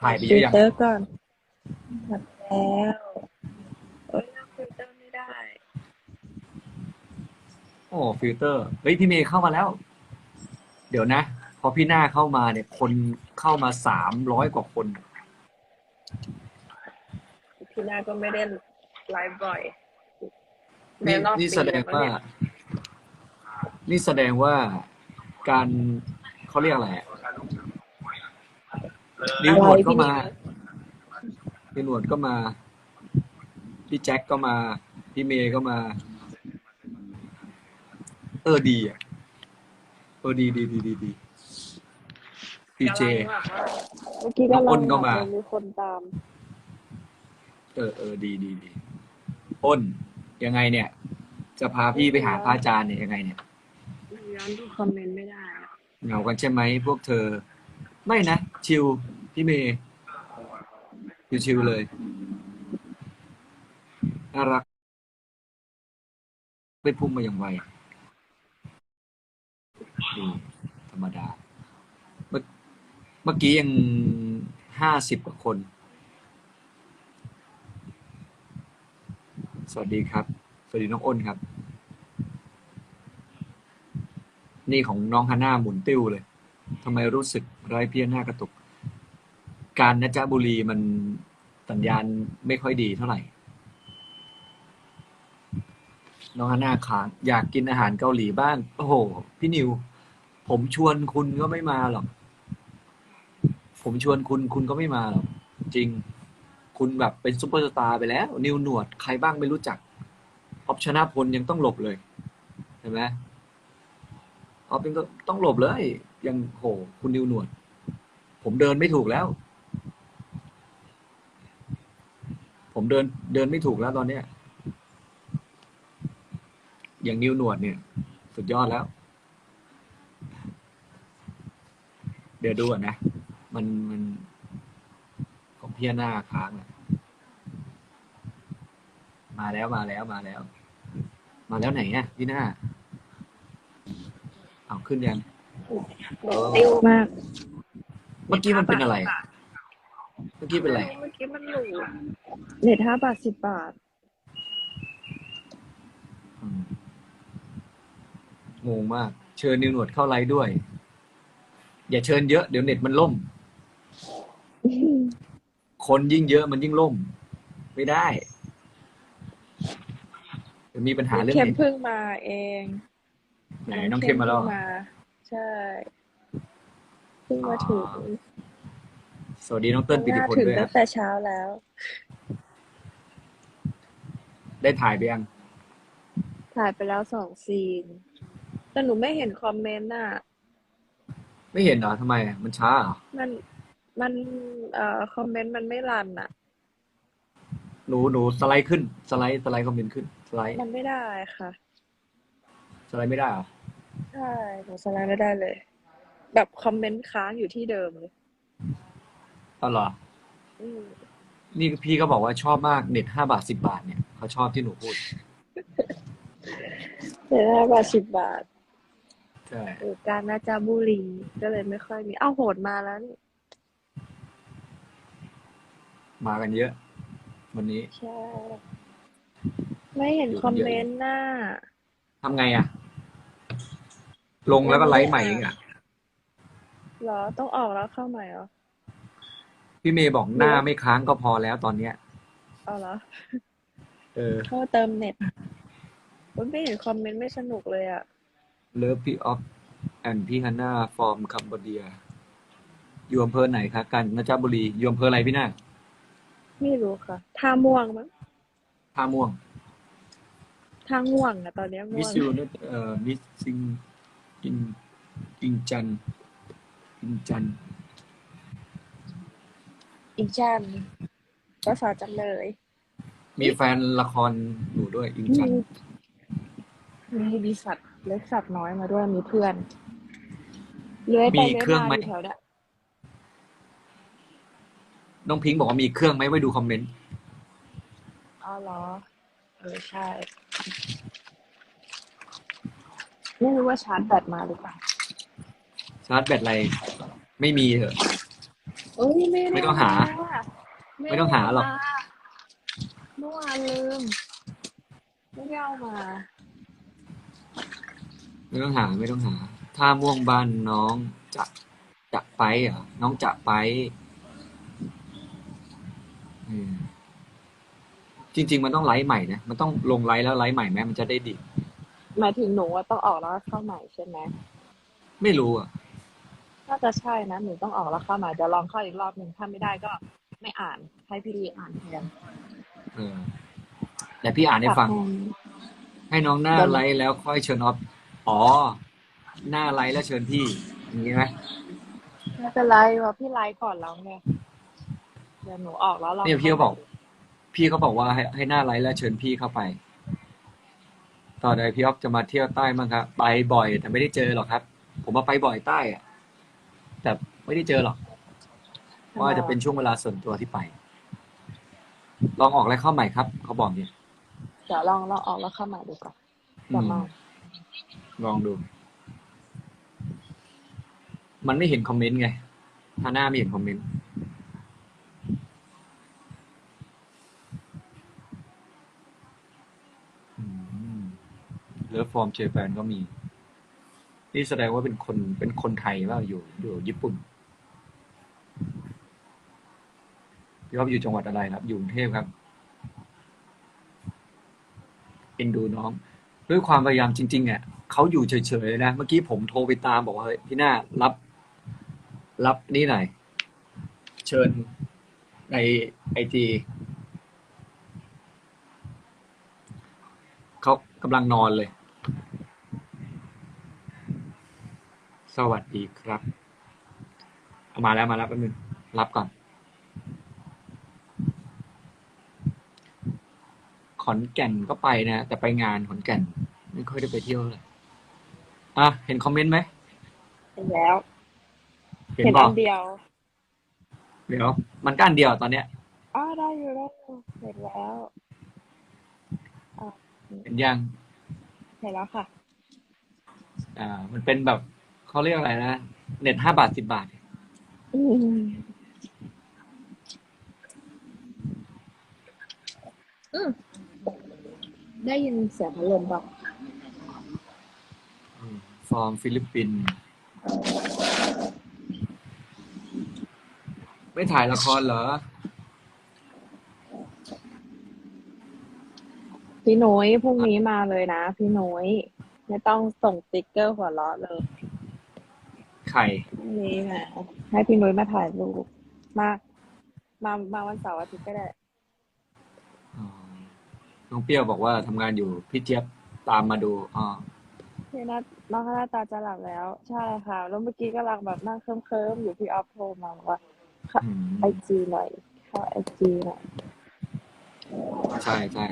ถ่ายไปเยฟิอะลยังเตอร์ก่อนหมดแล้วโอ้ยเราฟิลเตอร์ไม่ได้ โอ้ฟิลเตอร์เฮ้ยพี่เมย์เข้ามาแล้ว เดี๋ยวนะ พอพี่หน้าเข้ามาเนี่ยคนเข้ามาสามร้อยกว่าคน พี่นาก็ไม่ได้ไลฟ์บ่อยนี่ในรอบนี่ปีแสดงว่าแล้วเนี่ยนี่แสดงว่าการเขาเรียกอะไรอะ นิวหนวดก็มานิวหนวดก็มา พี่แจ็คก็มา พี่เมย์ก็มา เออดีอะเออดีดีดีดีดีพี่เจ เมื่อกี้ก็ลอ้องนก็มา มีคนตาม เออเออดีดีดีอ้นยังไงเนี่ย จะพาพี่ไปหาพระอาจารย์เนี่ยยังไงเนี่ยย้อนดูคอมเมนต์ไม่ได้อะเหงากันใช่ไหมพวกเธอ ไม่นะ ชิว พี่เมย์ชิวๆเลยน่ารักไปพุ่งมาอย่างไวนี่ธรรมดา เมื่อกี้ยังห้าสิบกว่าคน สวัสดีครับ สวัสดีน้องอ้นครับ นี่ของน้องฮาน่าหมุนติ้วเลยทำไมรู้สึกไร้เพี้ยนหน้ากระตุก การนะจ๊ะบุรีมันสัญญาณไม่ค่อยดีเท่าไหร่ น้องฮาน่าค้างอยากกินอาหารเกาหลีบ้าง โอ้โห พี่นิว ผมชวนคุณก็ไม่มาหรอก ผมชวนคุณคุณก็ไม่มาหรอก จริง คุณแบบเป็นซุปเปอร์สตาร์ไปแล้ว นิวหนวดใครบ้างไม่รู้จักออปชนะพลยังต้องหลบเลยเห็นไหมออฟเป็นก็ต้องหลบเลย ยังโห คุณนิวหนวด ผมเดินไม่ถูกแล้ว ผมเดินเดินไม่ถูกแล้วตอนเนี้ย อย่างนิวหนวดเนี่ย สุดยอดแล้ว เดี๋ยวดูอะนะ มันมันของพี่หน้าค้างอะมาแล้วมาแล้วมาแล้ว มาแล้วไหนอะพี่หน้าเอาขึ้นยังเน็ตติ้วมาก เมื่อกี้มันเป็นอะไร อะเมื่อกี้เป็นอะไร เมื่อกี้มันหลูเน็ตห้าบาทสิบบาทอืมงงมาก เชิญนิวหนวดเข้าไลฟ์ด้วย อย่าเชิญเยอะ เดี๋ยวเน็ตมันล่ม คนยิ่งเยอะมันยิ่งล่ม ไม่ได้เดี๋ยวมีปัญหาเรื่องเข้มเน็ตเพิ่งมาเองไหนน้องเข้มมาแล้วเหรอพิ่งใช่เพิ่งมาถึง สวัสดีน้องเติ้ลปิติพลถึงด้วยคตั้รับงแต่เช้าแล้ว ได้ถ่ายไปยังถ่ายไปแล้วสองซีน แต่หนูไม่เห็นคอมเมนต์น่ะ ไม่เห็นเหรอทำไมอะมันช้าเหรอมันมันเอ่อคอมเมนต์มันไม่รันอะ หนูหนูสไลด์ขึ้นสไลด์สไลด์คอมเมนต์ขึ้นสไลด์มันไม่ได้ค่ะ สไลด์ไม่ได้เหรอใช่หนูสไลด์ไม่ได้เลย แบบคอมเมนต์ค้างอยู่ที่เดิมเลย อ๋อเหรอ อืมนี่พี่ก็บอกว่าชอบมากเน็ตห้าบาทสิบาทเนี่ยเขาชอบที่หนูพูด เดี๋ยวห้าบาทสิบบาทใช่ หรือการนาจาบุรีก็เลยไม่ค่อยมี เอ้าโหดมาแล้วนี่มากันเยอะ วันนี้ใช่ ไม่เห็นคอมเมนต์น่ะทำไงอะลงแล้วก็ไลฟ์ใหม่เองอะเหรอ ต้องออกแล้วเข้าใหม่เหรอ พี่เมย์บอกหน้าไม่ค้างก็พอแล้วตอนเนี้ยเอาเหรอเออเข้าเติมเน็ตอุ๊ยไม่เห็นคอมเมนต์ไม่สนุกเลยอะเลิฟพี่ออฟแอนพี่ฮันนาฟอร์มคัมโบเดียอยู่อำเภอไหนคะกันนจาบุรีอยู่อำเภออะไรพี่หน้าไม่รู้ค่ะท่าม่วงมั้งท่าม่วงท่าง่วงอะตอนเนี้ยมิง่สวงยูนเอ่อมิสซิงกินกินจันกินจัน อีจันภาษาจันเลย มีแฟนละครอยู่ด้วยอิงจันมีมีสัตว์เล็กสัตว์น้อยมาด้วยมีเพื่อนเลื้อยไปมีเลื้อยเครื่องมาไหมอยู่แถวเนี้ยน้องพิงค์บอกว่ามีเครื่องไหมไว้ดูคอมเมนต์อ๋อเหรอ เออใช่ ไม่รู้ว่าชาร์จแบตมาหรือเปล่าชาร์จแบตอะไร ไม่มีเถอะ เอ้ยไม่ด้ไม่ต้องหาไม่ต้องหาหรอก เมื่อวานลืม ไม่ได้เอามา ไม่ต้องหาไม่ต้องหา ถ้าม่วงบ้านน้องจะจะไปเหรอน้องจะไปอืมจริง ๆ มันต้องไลฟ์ใหม่นะ มันต้องลงไลฟ์แล้วไลฟ์ใหม่ไหมมันจะได้ดีหมายถึงหนูว่าต้องออกแล้วเข้าใหม่ใช่ไหมไม่รู้อะ น่าจะใช่นะหนูต้องออกแล้วเข้าใหม่เดี๋ยวลองเข้าอีกรอบหนึ่งถ้าไม่ได้ก็ไม่อ่านให้พี่ดีอ่านแทนเออแต่พี่อ่านให้ฟังฝากแทนให้น้องหน้าเดี๋ยวไลฟ์แล้วค่อยเชิญออฟอ๋อ หน้าไลฟ์แล้วเชิญพี่อย่างนี้ไหมไม่เป็นไรว่าพี่ไลฟ์ก่อนแล้วไงเดี๋ยวหนูออกแล้วลองเนี่ยพี่ก็บอก พี่เขาบอกว่าให้ให้หน้าไลฟ์แล้วเชิญพี่เข้าไป ต่อไปพี่ออฟจะมาเที่ยวใต้มั้งครับไปบ่อย แต่ไม่ได้เจอหรอกครับ ผมมาไปบ่อยใต้อะ แต่ไม่ได้เจอหรอกว่าจะเป็นช่วงเวลาส่วนตัวที่ไป ลองออกแล้วเข้าใหม่ครับ เขาบอกเนี่ยเดี๋ยวลองลองออกแล้วเข้าใหม่ดูก่อนอืจะมมาลองดู มันไม่เห็นคอมเมนต์ไงถ้าหน้าไม่เห็นคอมเมนต์เลิฟฟอร์มเจแปนก็มี นี่แสดงว่าเป็นคนเป็นคนไทยว่าอยู่อยู่ญี่ปุ่นพี่ว่าอยู่จังหวัดอะไรครับ อยู่กรุงเทพครับเอ็นดูน้อง ด้วยความพยายามจริงๆอะเขาอยู่เฉยๆเลยนะ เมื่อกี้ผมโทรไปตามบอกว่าเฮ้ยพี่หน้ารับ รับนี่หน่อยเชิญในไอจีเขากำลังนอนเลย สวัสดีครับ เอามาแล้วมาแล้วแป๊บนึงรับก่อน ขอนแก่นก็ไปนะ แต่ไปงานขอนแก่น ไม่ค่อยได้ไปเที่ยวเลยอะ เห็นคอมเมนต์ไหมเห็นแล้ว เห็นเห็นบออักนเดียว เดี๋ยว มันก้านเดียวตอนเนี้ยอ้าวได้อยู่ได้อยู่เห็นแล้วเห็นยังเห็นแล้วค่ะ อ่า มันเป็นแบบ เขาเรียกอะไรนะ เน็ตห้าบาทสิบาท อืมอืมได้ยินเสียงพัดลมป่ะฟอร์มฟิลิปปินส์ไม่ถ่ายละครเหรอ พี่นุ้ยพรุ่งนี้มาเลยนะ พี่นุ้ยไม่ต้องส่งสติ๊กเกอร์หัวเราะเลย ไข่พรุ่งนี้นะให้พี่นุ้ยมาถ่ายรูปมามามาวันเสาร์อาทิตย์ก็ได้อ๋อน้องเปรี้ยวบอกว่าทำงานอยู่พี่เจี๊ยบตามมาดูอ๋อพี่นัทน้องหน้าตาจะหลับแล้ว ใช่ค่ะ แล้วเมื่อกี้กำลังแบบนั่งเคลิ้มๆอยู่พี่ออฟโทรมาบอกว่าอืมไอจีหน่อยเข้าไอจีหน่อยใช่ใช่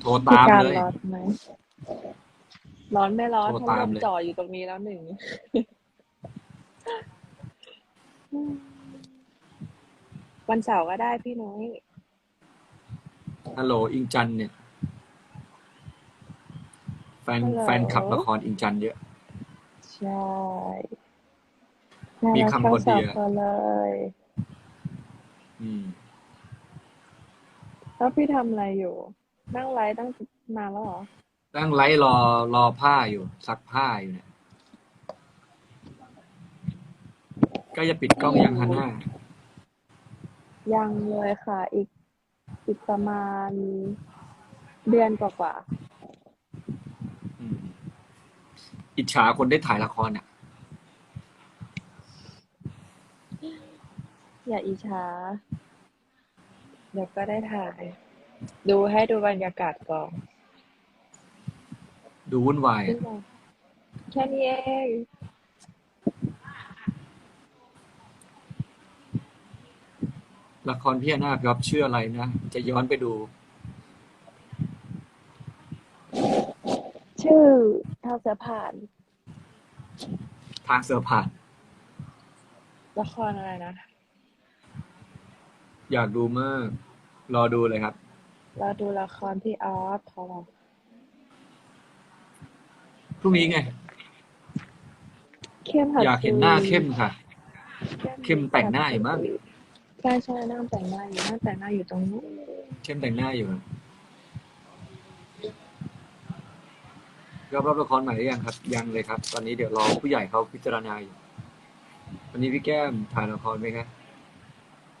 โทรพี่ตามการเลยร้อนไหมร้อนไม่ร้อนโทรพัดตาลมมเลยจ่ออยู่ตรงนี้แล้วหนึ่ง วันเสาร์ก็ได้พี่นุ้ย ฮัลโหลอิงจันเนี่ย แฟนแฟนขับละครอิงจันเยอะ ใช่มีน่ารักคำคนเดียวทั้งสองคนเลยอืม แล้วพี่ทำอะไรอยู่ นั่งไลฟ์ตั้งนานแล้วเหรอตั้งไลฟ์รอรอผ้าอยู่ ซักผ้าอยู่เนี่ยใก็จะปิดกล้องยังฮันน่ายังเลยค่ะ อีกอีกประมาณเดือนกว่าอืมอิจฉาคนได้ถ่ายละครอะๆอย่าอิจฉาเดี๋ยวก็ได้ถ่าย ดูให้ดูบรรยากาศก่อนดูวุ่นวายอะ แค่นี้เอง ละครพี่นาคครับชื่ออะไรนะ จะย้อนไปดู ชื่อทางเสือผ่าน ทางเสือผ่าน ละครอะไรนะ อยากดูมาก รอดูเลยครับ เราดูละครพี่ออฟเขาบอกพรุ่งนี้ไง เข้มหัดอยากเห็นหน้าเข้มค่ะ เข้มแต่งหน้าอยู่มั้งเใช่ใช่นั่งแต่งหน้าอยู่นั่งแต่งหน้าอยู่ตรงนู้นเข้มแต่งหน้าอยู่รับรับละครใหม่หรือยังครับ ยังเลยครับ ตอนนี้เดี๋ยวรอผู้ใหญ่เขาพิจารณาอยู่วันนี้พี่แก้มถ่ายละครไหมครับ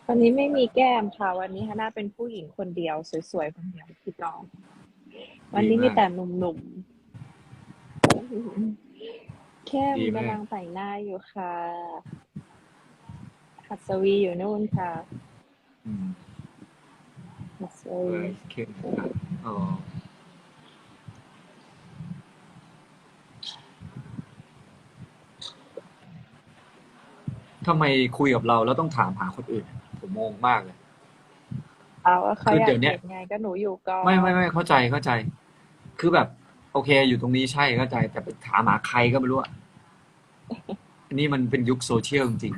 วันนี้ไม่มีแก้มค่ะ วันนี้ฮาน่าเป็นผู้หญิงคนเดียว สวยๆคนเดียวพี่น้อง วันนี้มีแต่หนุ่มๆแค่มกำลังแต่งหน้าอยู่ค่ะ หัดสวีอยู่นู่นค่ะอืมหัดสเอวีอเข้มครับอ๋อทำไมคุยกับเราแล้วต้องถามหาคนอื่น ผมงงมากเลย เอาว่าเขาคืออยากเดี๋ยวเนี้เห็ยนไงก็หนูอยู่ก่อนไม่ไม่ไม่เข้าใจเข้าใจ คือแบบ โอเค อยู่ตรงนี้ใช่เข้าใจ แต่ไปถามหาใครก็ไม่รู้อะ อันนี้มันเป็นยุคโซเชียลจริง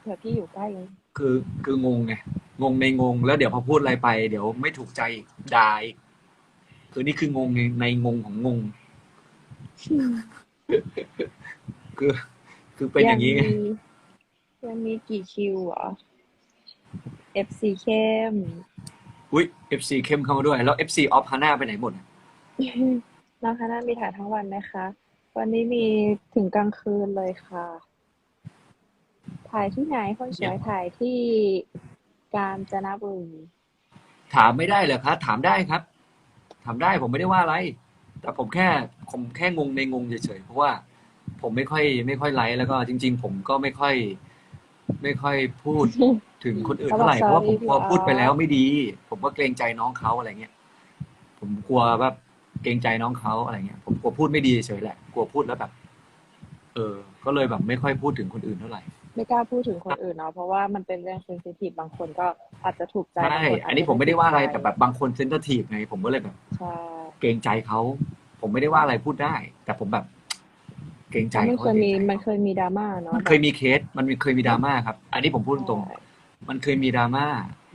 เผื่อพี่อยู่ใกล้เองๆคือคืองงไงงงในงง แล้วเดี๋ยวพอพูดอะไรไป เดี๋ยวไม่ถูกใจอีกด่าอีกคือนี่คืองงในในงงของงง คือคือเป็นอย่างนี้ไงมียังมีกี่คิวเหรอ FC เข้มอุ้ย FC เข้มเข้ามาด้วย แล้ว FC ออฟฮาน่าไปไหนหมดอะน้องฮาน่ามีถ่ายทั้งวันไหมคะ วันนี้มีถึงกลางคืนเลยค่ะ ถ่ายที่ไหนคนสวยถ่ายที่กาญจนบุรีถามไม่ได้เหรอครับถามได้ครับ ถามได้ผมไม่ได้ว่าอะไร แต่ผมแค่ผมแค่งงในงงเฉยๆเพราะว่าผมไม่ค่อย ไม่ค่อยไลฟ์แล้วก็จริง ๆ ผมก็ไม่ค่อย ไม่ค่อยพูดถึงคนอื่นเท่าไหร่เพราะว่าผมกลัวพูดไปแล้วไม่ดี ผมก็เกรงใจน้องเขาอะไรเงี้ยผมกลัวแบบเกรงใจน้องเขาอะไรเงี้ย ผมกลัวพูดไม่ดีเฉยๆแหละกลัวพูดแล้วแบบ เออ ก็เลยแบบไม่ค่อยพูดถึงคนอื่นเท่าไหร่ไม่กล้าพูดถึงคนอื่นเนาะเพราะว่ามันเป็นเรื่องเซนซิทีฟบางคนก็อาจจะถูกใจใช่บางคนอันนี้ผมไม่ได้ว่าอะไรแต่แบบบางคนเซน i ทีฟไงผมก็เลยแบบใช่เกรงใจเขาผมไม่ได้ว่าอะไรพูดได้ แต่ผมแบบ เกรงใจมันเขาเคยมีเกรงใจมันเคยมีดราม่าเนาะมันเคยมีเคสมันมีเคยมีดราม่าครับ อันนี้ผมพูดตรงใช่ๆมันเคยมีดราม่า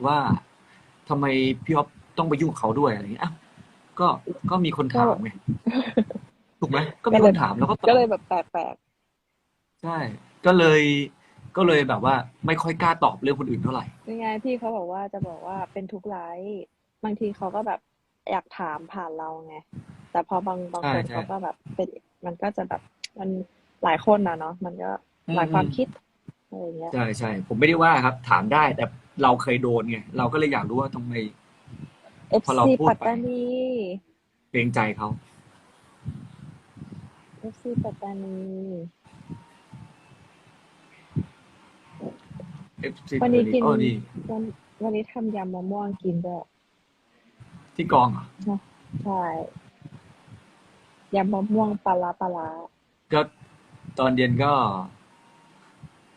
ว่าทำไมพี่อ๊อฟต้องไปยุ่งกับเขาด้วยอะไรอย่างเงี้ยอ้าวก็ก็มีคนถามไงถูกไหมก็มีคนถามแล้วก็ตอบก็เลยแบบแปลกใช่ ก็เลย ก็เลยแบบว่าไม่ค่อยกล้าตอบเรื่องคนอื่นเท่าไหร่ๆยังไงพี่เขาบอกว่าจะบอกว่าเป็นทุกไลฟ์บางทีเขาก็แบบอยากถามผ่านเราไงแต่พอบางบางคนใช่ใช่เขาก็แบบเป็นมันก็จะแบบมันหลายคนนะเนาะมันก็หลายความคิดอะไรอย่างเงี้ยใช่ใช่ผมไม่ได้ว่าครับ ถามได้แต่เราเคยโดนไงเราก็เลยอยากรู้ว่าทำไมพอเรา FC พูดไปปัตตานีเกรงใจเขา FC ปัตตานี เอฟซีวันนี้กิน อ๋อนี่วันวันนี้ทำยำมะม่วงกินด้วยที่กองเหรอะใช่ยำมะม่วงปลาร้าปลาร้าก็ตอนเย็นก็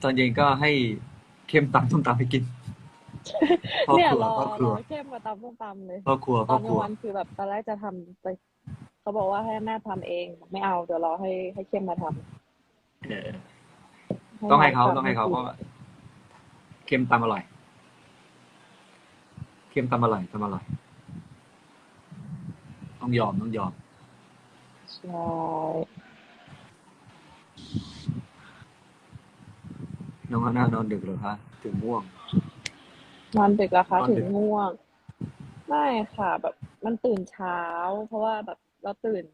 ตอนเย็นก็ให้เข้มตำส้มตำให้กินพ่อเนี่ยครัวรอพ่อครรัวอเข้มมาตำส้มตำเลยพ่อครัวตพ่ออนกคลารังววันคือแบบตอนแรกจะทำแต่เขาบอกว่าให้แม่ทำเองไม่เอาเดี๋ยวรอให้ให้เข้มมาทำเออต้องให้เขาต้องให้เขาทำเพราะว่า เข้มตำอร่อยเข้มตำอร่อยตำอร่อย ต้องยอมต้องยอม ใช่น้องฮาน่านอนดึกเหรอคะถึงง่วง นอนดึกแล้วคะนอนดึถึก งง่วง ไม่ค่ะ แบบมันตื่นเช้า เพราะว่าแบบเราตื่น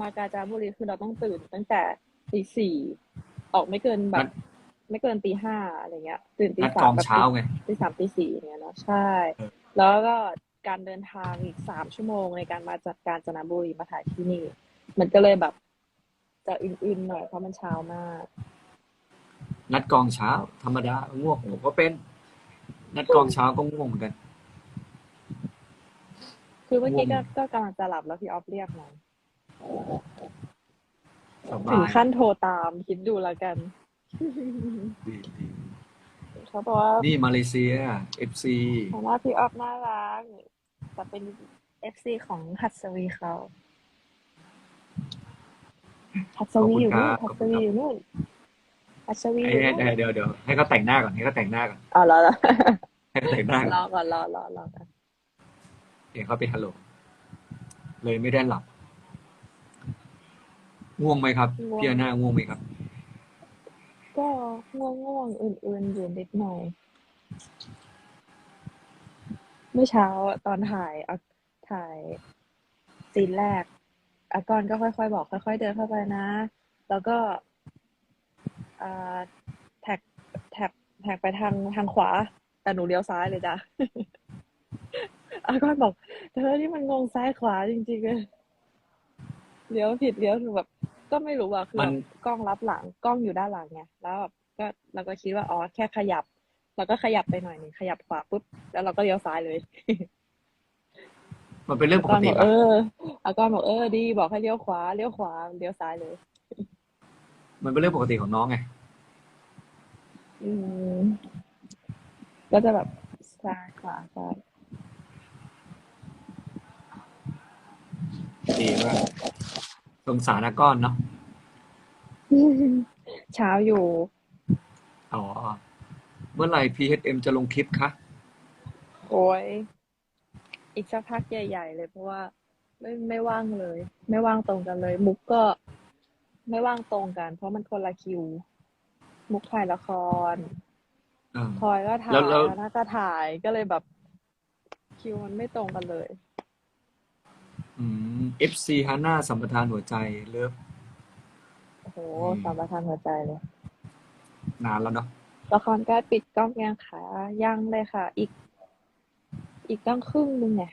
มากาญจนบุรีคือเราต้องตื่นตั้งแต่ตีสี่ออกไม่เกินแบบ ไม่เกินตีห้าอะไรเงี้ย ตื่นตีนัดสากมองแบบเช้าไงตีสามตีสี่เนี้ยเนาะใช่เออแล้วก็การเดินทางอีกสามชั่วโมงในการมาจากกาญจนบุรีมาถ่ายที่นี่ มันก็เลยแบบ จะอื่นๆหน่อยเพราะมันเช้ามาก นัดกองเช้า ธรรมดาง่วงผมก็เป็น นัดกองเช้าก็ง่วงเหมือนกัน คือเมื่อกี้ง่ก็วงก็กำลังจะหลับแล้วพี่ออฟเรียกมาสบาถึงยขั้นโทรตามคิดดูแล้วกัน ดีดีเขาบอกว่านี่มาเลเซีย FC ผมว่าพี่ออฟน่ารักแต่เป็นเอฟซีของหัดสวีเขาหัดสวีอยู่นู่นขอบหัดคุสณครับวีอยู่นู่นหัดสวีอเอ้ยู่ยนู่นเดี๋ยวเดี๋ยวให้เขาแต่งหน้าก่อนให้เขาแต่งหน้าก่อนอ๋อรอรอให้เขาแต่งหน้ารก่อนอก่อนรอรอรอกันเดี๋ยวเขาไปฮัลโหลเลยไม่ได้หลับ ง่วงไหมครับ พี่อาน่าง่วงไหมครับ ก็ง่วงง่วงๆอื่นๆอยู่นิดหน่อย เมื่อเช้าตอนถ่ายอะถ่ายซีนแรกอากรก็ค่อยๆบอก ค่อย ๆ เดินเข้าไปนะ แล้วก็อ่าแท็กแท็กแท็กไปทางทางขวา แต่หนูเลี้ยวซ้ายเลยจ้ะอากรบอก เธอนี่มันงงซ้ายขวาจริงๆเลยเลี้ยวผิดเลี้ยวถูกแบบ ก็ไม่รู้อะคือมันแบบกล้องรับหลังกล้องอยู่ด้านหลังไงแล้วแบบก็เราก็คิดว่าอ๋อแค่ขยับ เราก็ขยับไปหน่อยหนึ่งขยับขวาปุ๊บแล้วเราก็เลี้ยวซ้ายเลยมันเป็นเรื่องปอากกรติบอกปะเอออากรบอกเออดีบอกให้เลี้ยวขวาเลี้ยวขวาเลี้ยวซ้ายเลย มันเป็นเรื่องปกติของน้องไง อืมก็จะแบบซ้ายขวาซ้ายดีมาก สงสารอาก้อนเนาะเช้าอยู่ อ๋อ เมื่อไหร่ PHM จะลงคลิปคะ โอ้ย อีกสักพักใหญ่ ๆ เลยเพราะว่า ไม่ไม่ว่างเลย ไม่ว่างตรงกันเลย มุกก็ไม่ว่างตรงกัน เพราะมันคนละคิว มุกถ่ายละครอ่าพลอยก็ถ่ายแล้วแล้วน่าก็ถ่ายก็เลยแบบ คิวมันไม่ตรงกันเลย อืม FC ฮาน่าสัมปทานหัวใจเลิฟ โอ้โหอืม สามประทานหัวใจเลยนานแล้วเนาะละครใกล้ปิดกล้องยังคะยังเลยค่ะ อีก อีกตั้งครึ่งนึงเนี่ย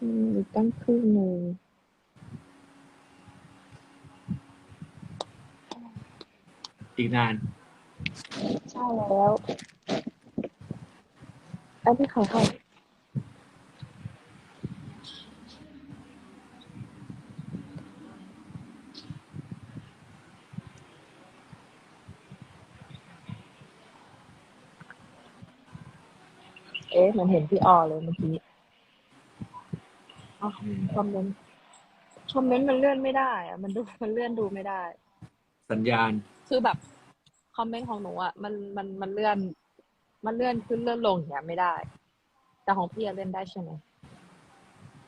อืมอีกตั้งครึ่งหนึ่งอีกนาน ใช่แล้วอันนี้ขอค่ะเอ๊ะเหมันเห็นพี่ออเลยเมื่อกี้อ๋ออืมคอมเมนต์คอมเมนต์มันเลื่อนไม่ได้อะมันดูมันเลื่อนดูไม่ได้ สัญญาณ คือแบบคอมเมนต์ของหนูอะมันมันมันเลื่อน มันเลื่อนขึ้นเลื่อนลงอย่างเงี้ยไม่ได้ แต่ของพี่อะเลื่อนได้ใช่ไหม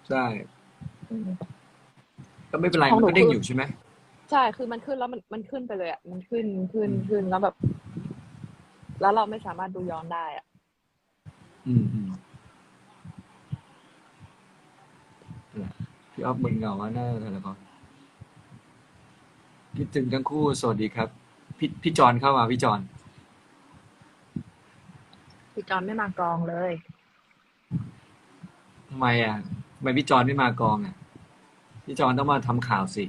ใช่ อืม ก็ไม่เป็นไร ขอมังนหนูก็เด้งคือออยู่ใช่ไหมใช่คือมันขึ้นแล้วมันมันขึ้นไปเลยอะมันขึ้นขึ้นอืมขึ้นแล้วแบบ แล้วเราไม่สามารถดูย้อนได้อะ อืมอืมพี่ออฟมึนเหงาว่าน่าจะละครคิดถึงทั้งคู่สวัสดีครับ พี่พี่จอนเข้ามาพี่จอนพี่จอนไม่มากองเลยทำไมอะทำไมพี่จอนไม่มากองอะพี่จอนต้องมาทำข่าวสิ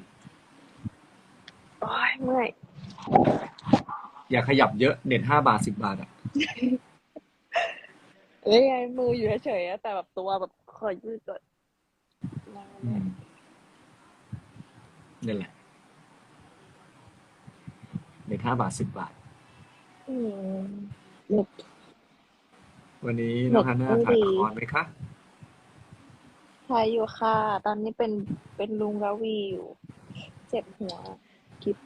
โอ้ยเมื่อยอย่าขยับเยอะเน็ตห้าบาทสิบบาทอะ เอ้ยไงมืออยู่เฉยๆอะแต่แบบตัวแบบขอยืดก่อนอืมนี่แหละเน็ตห้าบาทสิบบาท อืมหนุก วันนี้น้องฮันน่าหนุกถ่ายดีละครไหมคะถ่ายอยู่ค่ะ ตอนนี้เป็นเป็นลุงระวีอยู่ เจ็บหัวคลิป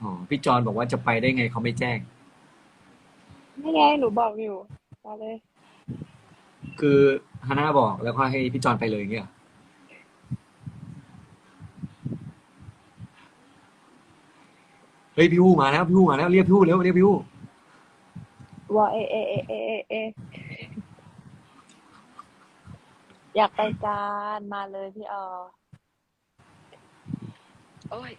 อ๋อพี่จอนบอกว่าจะไปได้ไงเขาไม่แจ้ง ไม่ไงหนูบอกอยู่มาเลย คือฮันน่าบอกแล้วก็ให้พี่จอนไปเลยอย่างเงี้ยเหรอเฮ้ยพี่ฮู้มาแล้วพี่ฮู้มาแล้วเรียกพี่ฮู้เร็วเรียกพี่ฮู้วอเอเอเอเอเอเออยากไปการมาเลยพี่ออ โอ้ย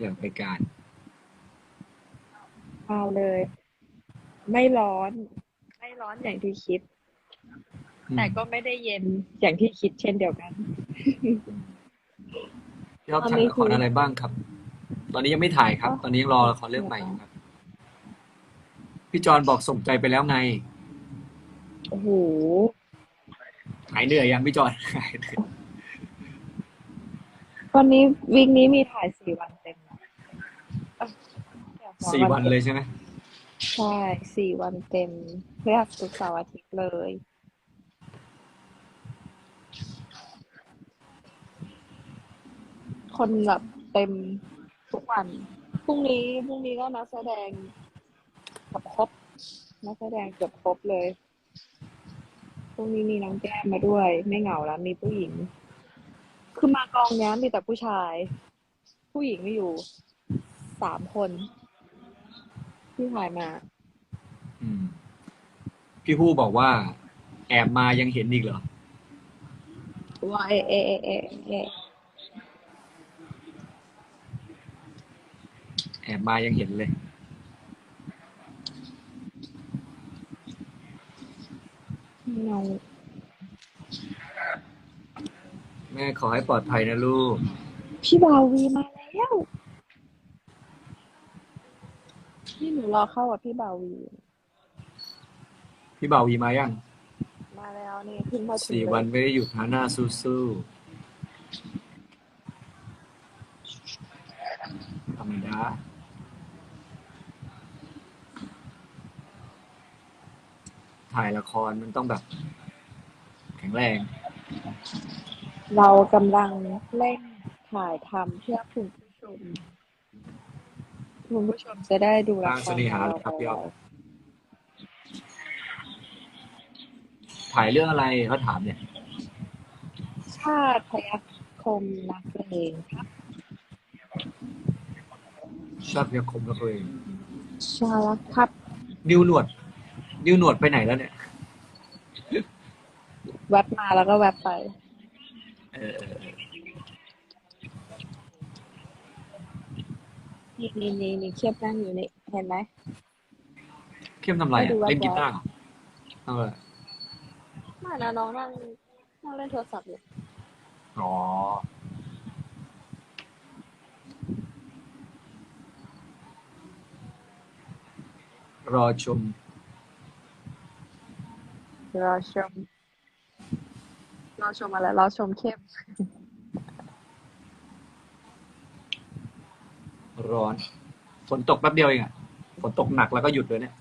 อยากไปการมาเลย ไม่ร้อน ไม่ร้อนอย่างที่คิดอืมแต่ก็ไม่ได้เย็นอย่างที่คิดเช่นเดียวกัน พี่ออฟตอนถ่ายนี้ละคคือรอะไรบ้างครับ ตอนนี้ยังไม่ถ่ายครับ ตอนนี้ยังรอละครเรื่องใหม่อยู่ครับ พี่จอนบอกส่งใจไปแล้วไง โอ้โห หายเหนื่อยยังพี่จอนหายเหนื่อยวันนี้วีคนี้มีถ่ายสี่วันเต็มนะเอ้ยเดี๋ย สี่วันเลยใช่ไหมใช่สี่วันเต็มเรียกศุกร์เสาร์อาทิตย์เลย คนแบบเต็มทุกวันพรุ่งนี้พรุ่งนี้ก็นักแสดงกับครบนักแสดงเกือบครบเลยพรุ่งนี้มีน้องแก้มมาด้วย ไม่เหงาแล้วมีผู้หญิง คือมากองเนี้ยมีแต่ผู้ชาย ผู้หญิงมีอยู่สามคน ที่ถ่ายมา อืม พี่ผู้บอกว่า แอบมายังเห็นอีกเหรอว่าเอเอเอเอเอแอบมายังเห็นเลยเงาแม่ขอให้ปลอดภัยนะลูก พี่บาวีมาแล้ว นี่หนูรอเข้ากับพี่บาวี พี่บ่าววีมายังมาแล้วนี่เพิ่งมาถึงสี่เลยวันไม่ได้หยุดหาหน้าสู้ๆธรรมดาถ่ายละครมันต้องแบบ แข็งแรง เรากำลังเร่งถ่ายทำเพื่อคุณผู้ชม คุณผู้ชมจะได้ดูละทางคเสรน่หาของครับพี่อ๊อฟเราถ่ายเรื่องอะไรเขาถามเนี่ย ชาติพยัคฆ์คมนักเพลงครับชอบยาคมกับตัวเองชาลักครับดิวหนวดดิวหนวดไปไหนแล้วเนี่ย แวบมาแล้วก็แวบไป เออเออเออ นี่นี่นี่นี่เทียบนั่งอยู่นี่เห็นไหมเข้มทำไรให้ดูอะแวบๆเล่นกีตาร์เหรอทำอะไรไม่นะน้องนั่งนั่งเล่นโทรศัพท์อยู่อ๋อรอชม รอชมรอชมอะไรรอชมเข้ม ร้อนฝนตกแป๊บเดียวเองอะฝนตกหนักแล้วก็หยุดเลยเนี่ย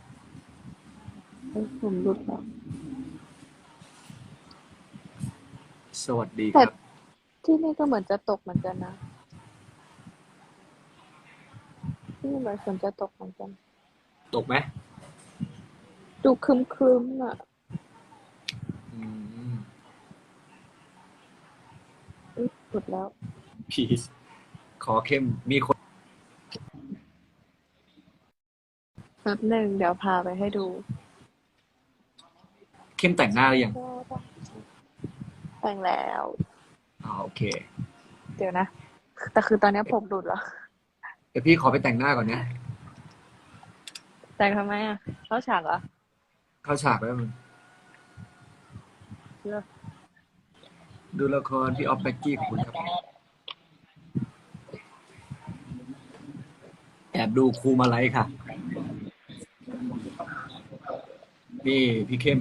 เอ้ยผมรุดแล้วสวัสดีคแต่รับ ที่นี่ก็เหมือนจะตกเหมือนกันนะที่นี่เหมือนฝนจะตกเหมือนกัน ตกไหมดูครึมครึมๆอะอืมอุ๊ยหลุดแล้ว พีซขอเข้มมีคน แป๊บหนึ่งเดี๋ยวพาไปให้ดู เข้มแต่งหน้าหรือยังแต่งแล้วอ๋อโอเค เดี๋ยวนะ แต่คือตอนนี้ผมหลุดแล้วเดี๋ยวพี่ขอไปแต่งหน้าก่อนนะแต่งทำไมอะ เข้าฉากเหรอ เข้าฉากแล้วมึงเลือกดูละครพี่ออฟแบ็กกี้ขอบคุณครับ แอบดูครูมาไลฟ์ค่ะ นี่พี่เข้ม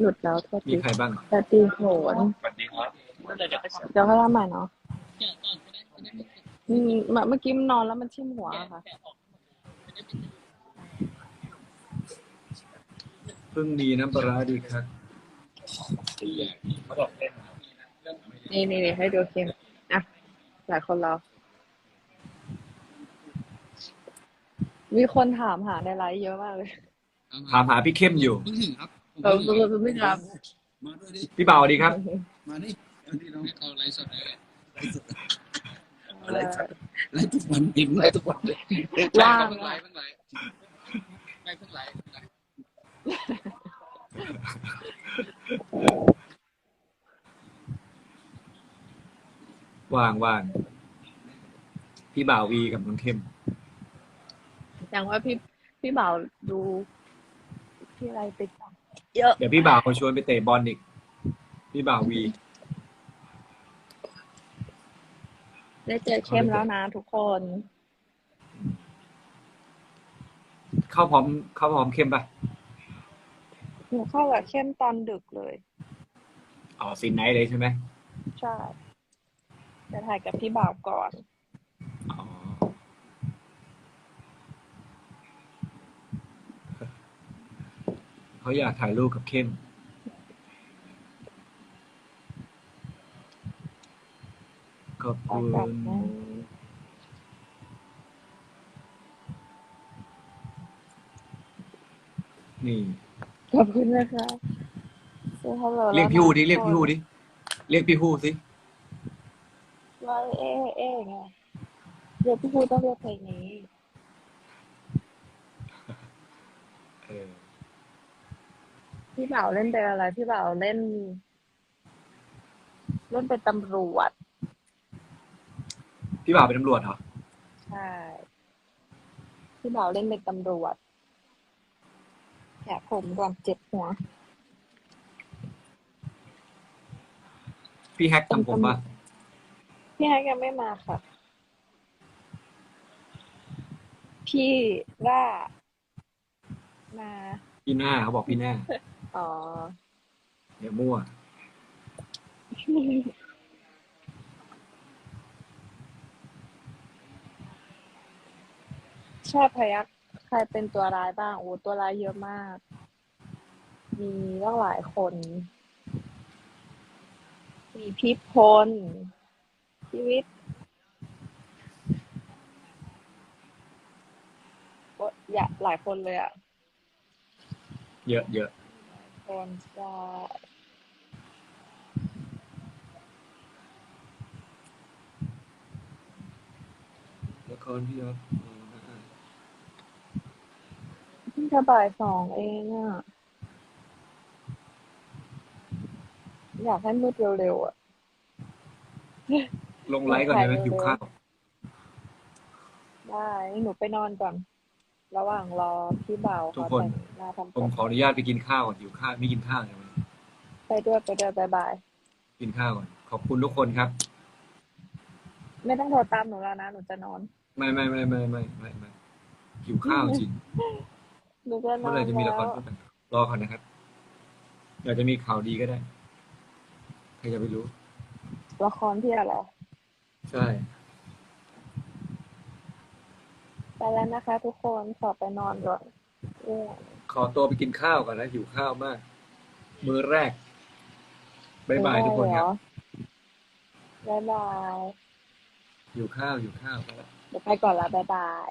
หลุดแล้วโทษมีทีใครบ้างแต่ตีโหนสวัสดีครับเดี๋ยวค่อยทำใหม่เนาะอืมเมื่อเมื่อกี้มันนอนแล้วมันทิ่มหัวอะค่ะ เพิ่งมีน้ำปลาร้าดีครับเขาบอกเล่นนี่นี่นี่ให้ดูคิมอะ หลายคนเรา มีคนถามหาในไลฟ์เยอะมากเลยถามหาพี่เข้มอยู่ เพิ่งถึงครับเออเพิ่งเพิ่งครับมาด้วยดิพี่เบาดีครับ มาดิมาดิน้องเอาไลฟ์สดเลยไลฟ์สดเออไลฟ์ทุกวันเองไลฟ์ทุกวันเลยว่างเพิ่งไลฟ์เพิ่งไลฟ์ไม่เพิ่งไลฟ์เพิ่งไลฟ์ว่างว่างพี่บ่าววีกับน้องเข้ม อย่างว่าพี่พี่บ่าวดูพี่อะไรติ๊กต็อกเยอะ เดี๋ยวพี่บ่าวชวนไปเตะบอลอีก พี่บ่าววี ได้เจอเข้มแล้วนะทุกคน เข้าพร้อม เข้าพร้อมเข้มปะหนูเข้ากับเข้มตอนดึกเลย อ๋อซินไนท์เลยใช่ไหมใช่จะถ่ายกับพี่บ่าวก่อน เขาอยากถ่ายรูปกับเข้ม ขอบต่อคุจากณนั้นนี่ ขอบคุณนะคะเซฮัลโหลเรียกพี่ฮูดิ เรียกพี่ฮูดิ เรียกพี่ฮูสิว่าเอ๊ะเอ๊ะไงเรียกพี่พูต้องเรียกเพลงนี้ เออ พี่บ่าวเล่นเป็นอะไร พี่บ่าวเล่น เล่นเป็นตำรวจ พี่บ่าวเป็นตำรวจเหรอ ใช่ พี่บ่าวเล่นเป็นตำรวจแกะผมก่อนเจ็บหัว พี่แฮกทำผมปะพี่แฮกยังไม่มาค่ะ พี่ว่ามา พี่หน้าเขาบอกพี่หน้า อ๋อ เดี๋ยวมั่วใช่พยักใครเป็นตัวร้ายบ้าง โอ้ ตัวร้ายเยอะมาก มีตั้งหลายคน มีพี่พลชีวิตโอ้อยากหลายคนเลยอะเยอะเยอะ คนจะละครพี่ยศเพิ่งจะบ่ายสองเองอะ อยากให้มืดเร็วๆอะ ลงไลฟ์ก่อนได้ไหมหิวข้าว ได้ หนูไปนอนก่อน ระหว่างรอพี่บ่าวทุกเขาคนแต่งหน้าทำผมผมขออนุญาตไปกินข้าวก่อนหิวข้าวไม่กินข้าวใช่ไหมไปด้วยไปด้วยบายบาย กินข้าวก่อนขอบคุณทุกคนครับ ไม่ต้องโทรตามหนูแล้วนะ หนูจะนอน ไม่ไม่ไม่ไม่ไม่ไม่ไม่หิวข้าวจริงหนูจะนเมื่ออนไหร่จะมีละครแล้วพูดกันรอก่อนนะครับอาจจะมีข่าวดีก็ได้ ใครจะไปรู้ ละครที่อะไรใช่ ไปแล้วนะคะ ทุกคนขอไปนอนก่อนเอ้ยขอตัวไปกินข้าวก่อนนะหิวข้าวมาก มื้อแรกบายบายทุกคนครับบายบายหิวข้าวหิวข้าวไปแล้ว เดี๋ยวไปก่อนละบายบาย